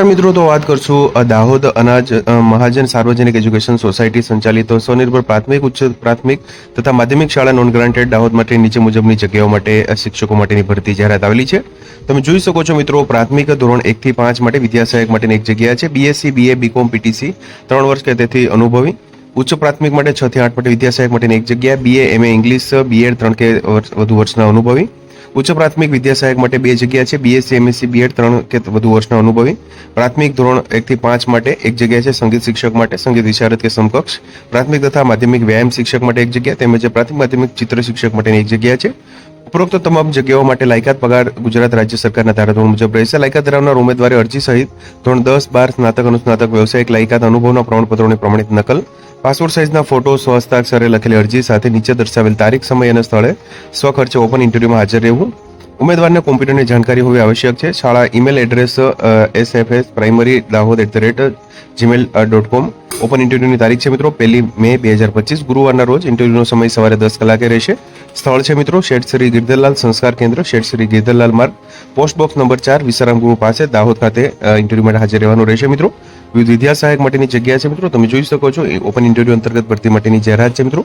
મિત્રો, તો વાત કરશું દાહોદ અનાજ મહાજન સાર્વજનિક એજ્યુકેશન સોસાયટી સંચાલિત સ્વનિર્ભર પ્રાથમિક ઉચ્ચ પ્રાથમિક તથા માધ્યમિક શાળા નોન ગ્રાન્ટેડ દાહોદ માટે નીચે મુજબની જગ્યાઓ માટે શિક્ષકો માટેની ભરતી જાહેરાત આવેલી છે. તમે જોઈ શકો છો મિત્રો, પ્રાથમિક ધોરણ એક થી પાંચ માટે વિદ્યાસહાયક માટેની એક જગ્યા છે. બીએસસી બીએ બીકોમ પીટીસી ત્રણ વર્ષ કે તેથી અનુભવી. ઉચ્ચ પ્રાથમિક માટે છ થી આઠ માટે વિદ્યાસહાયક માટેની એક જગ્યા. બીએ એમએ ઇંગ્લિશ બીએડ ત્રણ કે વધુ વર્ષના અનુભવી. ઉચ્ચ પ્રાથમિક વિદ્યા સહાયક માટે બે જગ્યા છે બીએસસી એમએસસી બીએડ ત્રણ કે વધુ વર્ષના અનુભવી. પ્રાથમિક ધોરણ એક થી પાંચ માટે એક જગ્યા છે, સંગીત શિક્ષક માટે, સંગીત વિશારદ કે સમકક્ષ. પ્રાથમિક તથા માધ્યમિક વ્યાયામ શિક્ષક માટે એક જગ્યા, તેમજ પ્રાથમિક માધ્યમિક ચિત્ર શિક્ષક માટેની એક જગ્યા છે. ઉપરોક્ત તમામ જગ્યાઓ માટે લાયકાત પગાર ગુજરાત રાજ્ય સરકારના ધારાધોરણ મુજબ રહેશે. લાયકાત ધરાવનાર ઉમેદવારે અરજી સહિત ધોરણ દસ, બાર સ્નાતક, અનુસ્નાતક વ્યવસાયિક લાયકાત અનુભવના પ્રમાણપત્રોની પ્રમાણિત નકલ, પાસપોર્ટ સાઇઝના ફોટો સ્વહસ્તાક્ષરે લખેલી અરજી સાથે નીચે દર્શાવેલ તારીખ, સમય અને સ્થળે સ્વખર્ચે ઓપન ઇન્ટરવ્યુમાં હાજર રહેવું ઉમેદવારને કોમ્પ્યુટરની જાણકારી હોવી આવશ્યક છે. શાળા email address S F S primary Dahod at the rate gmail dot com open ઇન્ટરવ્યુની તારીખ છે મિત્રો પહેલી મે બે હજાર પચીસ. ગુરુવારના રોજ ઇન્ટરવ્યુનો સમય સવારે દસ કલાકે રહેશે. સ્થળ છે મિત્રો શેઠ શ્રી ગિરધરલાલ સંસ્કાર કેન્દ્ર શેઠ શ્રી ગિરધરલાલ માર્ગ. પોસ્ટ બોક્સ નંબર ચાર વિશ્રામ ગૃહ પાસે, દાહોદ ખાતે ઇન્ટરવ્યુ માટે હાજર રહેવાનું રહેશે મિત્રો. વિવિધ વિદ્યા સહાયક માટેની જગ્યા છે મિત્રો. તમે જોઈ શકો છો ઓપન ઇન્ટરવ્યુ અંતર્ગત ભરતી માટેની જાહેરાત છે મિત્રો.